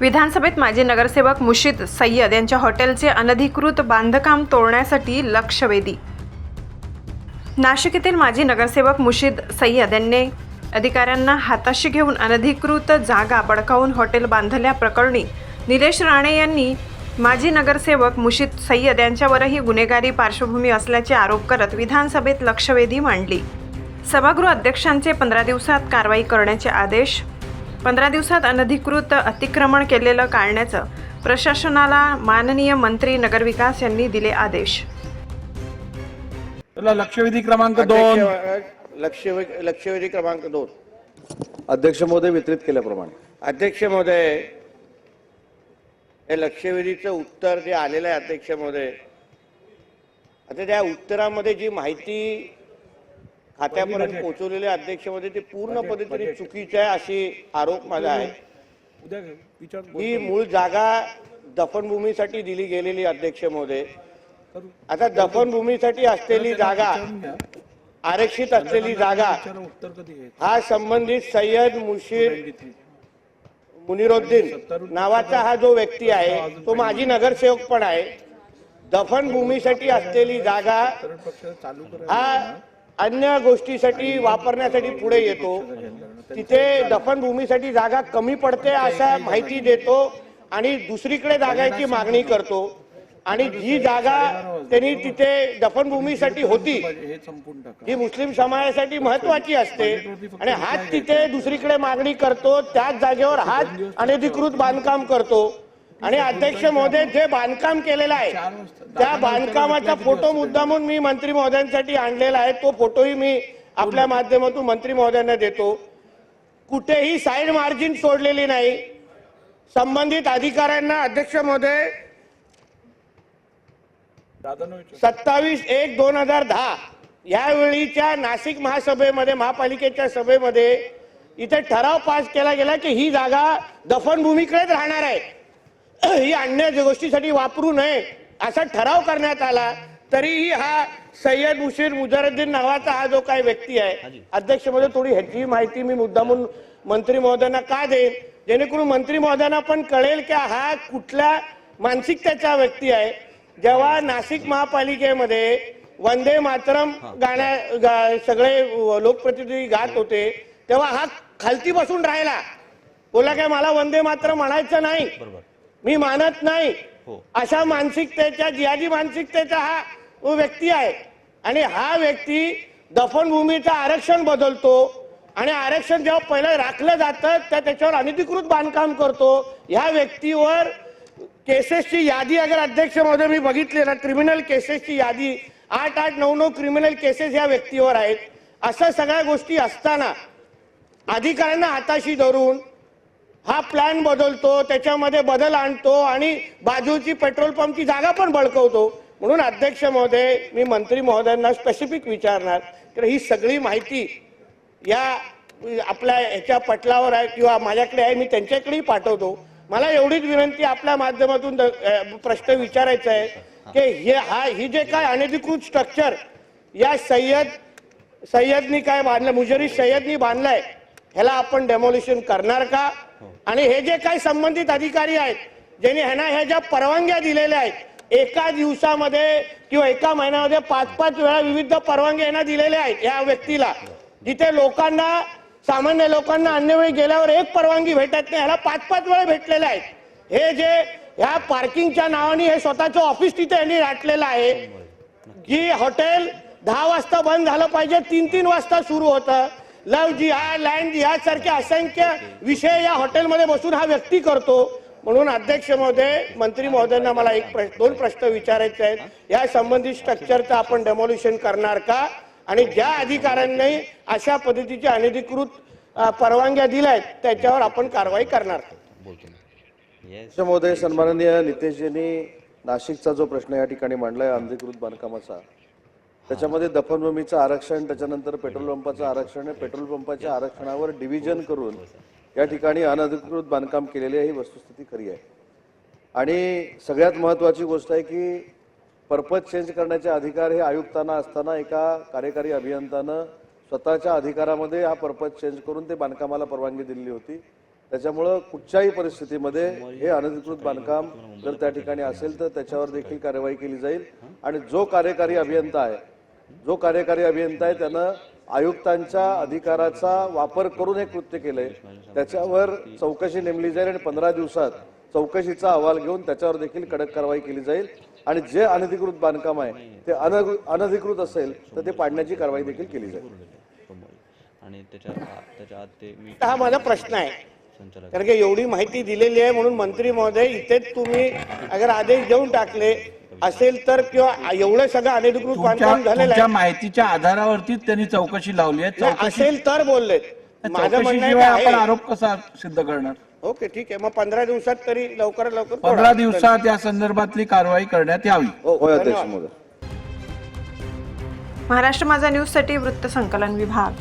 विधानसभेत माजी नगरसेवक मुशीद सय्यद यांच्या हॉटेलचे अनधिकृत बांधकाम तोडण्यासाठी लक्षवेधी. नाशिक येथील माजी नगरसेवक मुशीद सय्यद यांनी अधिकाऱ्यांना हाताशी घेऊन अनधिकृत जागा बडकावून हॉटेल बांधल्याप्रकरणी निलेश राणे यांनी माजी नगरसेवक मुशीद सय्यद यांच्यावरही गुन्हेगारी पार्श्वभूमी असल्याचे आरोप करत विधानसभेत लक्षवेधी मांडली. सभागृह अध्यक्षांचे पंधरा दिवसात कारवाई करण्याचे आदेश पंधरा दिवसात अनधिकृत अतिक्रमण केलेलं काढण्याचं प्रशासनाला माननीय मंत्री नगरविकास यांनी दिले आदेश. लक्षवेधी क्रमांक दोन. लक्षवेधी क्रमांक दोन. अध्यक्ष महोदय वितरित केल्याप्रमाणे. अध्यक्ष महोदय हे लक्षवेधीचं उत्तर जे आलेलं आहे अध्यक्ष महोदय आता त्या उत्तरामध्ये जी माहिती खात्यापर्यंत पोहोचवलेली आहे अध्यक्ष महोदय ती पूर्ण पद्धतीने चुकीची आहे अशी आरोप माझा आहे. ही मूळ जागा दफनभूमीसाठी दिली गेलेली अध्यक्ष महोदय आता दफनभूमीसाठी असलेली जागा आरक्षित असलेली जागा हा संबंधित सय्यद मुशीर मुनिरुद्दीन नावाचा हा जो व्यक्ती आहे तो माजी नगरसेवक पण आहे. दफनभूमीसाठी असलेली जागा हा अन्य गोष्टीसाठी वापरण्यासाठी पुढे येतो. तिथे दफनभूमीसाठी जागा कमी पडते अशा माहिती देतो आणि दुसरीकडे जागाची मागणी करतो. आणि जी जागा त्यांनी तिथे दफनभूमीसाठी होती. हे मुस्लिम समाजासाठी महत्वाची असते. आणि हाच तिथे दुसरीकडे मागणी करतो त्याच जागेवर हाच अनधिकृत बांधकाम करतो. आणि अध्यक्ष महोदय जे बांधकाम केलेलं आहे त्या बांधकामाचा फोटो मुद्दामून मी मंत्री महोदयांसाठी आणलेला आहे. तो फोटोही मी आपल्या माध्यमातून मंत्री महोदयांना देतो. कुठेही साईड मार्जिन सोडलेली नाही. संबंधित अधिकाऱ्यांना अध्यक्ष महोदय सत्तावीस एक दोन हजार दहा. यावेळीच्या नाशिक महासभेमध्ये महापालिकेच्या सभेमध्ये इथे ठराव पास केला गेला की ही जागा दफनभूमीकडेच राहणार आहे. ही अन्य गोष्टीसाठी वापरू नये असा ठराव करण्यात आला. तरीही हा सय्यद मुशीर मुजारुद्दीन नावाचा हा जो काही व्यक्ती आहे अध्यक्षमध्ये थोडी ह्याची माहिती मी मुद्दामून मंत्री महोदयांना का देईन? जेणेकरून मंत्री महोदयांना पण कळेल की हा कुठल्या मानसिकतेचा व्यक्ती आहे. जेव्हा नाशिक महापालिकेमध्ये वंदे मातरम गाण्या गा- सगळे लोकप्रतिनिधी गात होते तेव्हा हा खालती बसून राहिला. बोला काय मला वंदे मातरम म्हणायचं नाही. मी मानत नाही. अशा मानसिकतेच्या जिहादी मानसिकतेचा हा व्यक्ती आहे. आणि हा व्यक्ती दफनभूमीचं आरक्षण बदलतो आणि आरक्षण जेव्हा पहिलं राखलं जातं तर त्याच्यावर अनधिकृत बांधकाम करतो. ह्या व्यक्तीवर केसेसची यादी अगर अध्यक्ष महोदय मी बघितली ना क्रिमिनल केसेसची यादी आठ आठ नऊ नऊ क्रिमिनल केसेस या व्यक्तीवर आहेत. अशा सगळ्या गोष्टी असताना अधिकाऱ्यांना हाताशी धरून हा प्लॅन बदलतो त्याच्यामध्ये बदल आणतो आणि बाजूची पेट्रोल पंपची जागा पण बळकवतो. म्हणून अध्यक्ष महोदय मी मंत्री महोदयांना स्पेसिफिक विचारणार. तर ही सगळी माहिती या आपल्या ह्याच्या पटलावर आहे किंवा माझ्याकडे आहे मी त्यांच्याकडेही पाठवतो. मला एवढीच विनंती आपल्या माध्यमातून द- प्रश्न विचारायचा आहे की हे हा ही जे काय अनधिकृत स्ट्रक्चर या सय्यद सय्यदनी काय बांधलं मुजरी सय्यदनी बांधलाय ह्याला आपण डेमोलिशन करणार का? आणि हे जे काही संबंधित अधिकारी आहेत ज्यांनी ह्यांना ह्या ज्या परवानग्या दिलेल्या आहेत एका दिवसामध्ये किंवा एका महिन्यामध्ये पाच पाच वेळा विविध परवानग्या यांना दिलेल्या आहेत या व्यक्तीला जिथे लोकांना सामान्य लोकांना अन्यवेळी गेल्यावर एक परवानगी भेटत नाही. ह्याला पाच पाच वेळा भेटलेल्या आहेत हे जे ह्या पार्किंगच्या नावाने हे स्वतःचं ऑफिस तिथे यांनी राटलेलं आहे जी हॉटेल दहा वाजता बंद झालं पाहिजे तीन तीन वाजता सुरू होतं. लव जिहाद लँड जिहाद सारखे असंख्य विषय या हॉटेलमध्ये बसून हा व्यक्ती करतो. म्हणून अध्यक्ष महोदय मंत्री महोदयांना मला एक प्रश्न दोन प्रश्न विचारायचे आहेत. या संबंधित स्ट्रक्चरचं आपण डेमोल्युशन करणार का? आणि ज्या अधिकाऱ्यांनी अशा पद्धतीच्या अनधिकृत परवानग्या दिल्या आहेत त्याच्यावर आपण कारवाई करणार महोदय सन्माननीय नितेशजींनी नाशिकचा जो प्रश्न या ठिकाणी मांडलाय अनधिकृत बांधकामाचा त्याच्यामध्ये दफनभूमीचं आरक्षण त्याच्यानंतर पेट्रोल पंपाचं आरक्षण पेट्रोल पंपाच्या आरक्षणावर डिव्हिजन करून या ठिकाणी अनधिकृत बांधकाम केलेली आहे ही वस्तुस्थिती खरी आहे. आणि सगळ्यात महत्वाची गोष्ट आहे की पर्पज चेंज करण्याचे अधिकार हे आयुक्तांना असताना एका कार्यकारी अभियंतानं स्वतःच्या अधिकारामध्ये हा पर्पज चेंज करून ते बांधकामाला परवानगी दिलेली होती. त्याच्यामुळं कुठच्याही परिस्थितीमध्ये हे अनधिकृत बांधकाम जर त्या ठिकाणी असेल तर त्याच्यावर देखील कार्यवाही केली जाईल. आणि जो कार्यकारी अभियंता आहे जो कार्यकारी अभियंता आहे त्यानं आयुक्तांच्या अधिकाराचा वापर करून हे कृत्य केलंय. त्याच्यावर चौकशी नेमली जाईल आणि पंधरा दिवसात चौकशीचा अहवाल घेऊन त्याच्यावर देखील कडक कारवाई केली जाईल. आणि जे अनधिकृत बांधकाम आहे ते अनधिकृत असेल तर ते पाडण्याची कारवाई देखील केली जाईल. आणि त्याच्या आ- त्याच्या आत ते मी हा माझा प्रश्न आहे. कारण की एवढी माहिती दिलेली आहे म्हणून मंत्री महोदय इथेच तुम्ही अगर आदेश देऊन टाकले असेल तर किंवा एवढं सगळं अनधिकृत बांधकाम झालेलं आहे माहितीच्या आधारावरतीच त्यांनी चौकशी लावली आहे. असेल तर बोललेत. माझं म्हणणं आपण? आरोप कसा सिद्ध करणार? ओके ठीक आहे मग पंधरा दिवसात तरी लवकरात लवकर पंधरा. दिवसात या संदर्भातली कारवाई करण्यात यावी हो. महोदय महाराष्ट्र माझा न्यूजसाठी वृत्त संकलन विभाग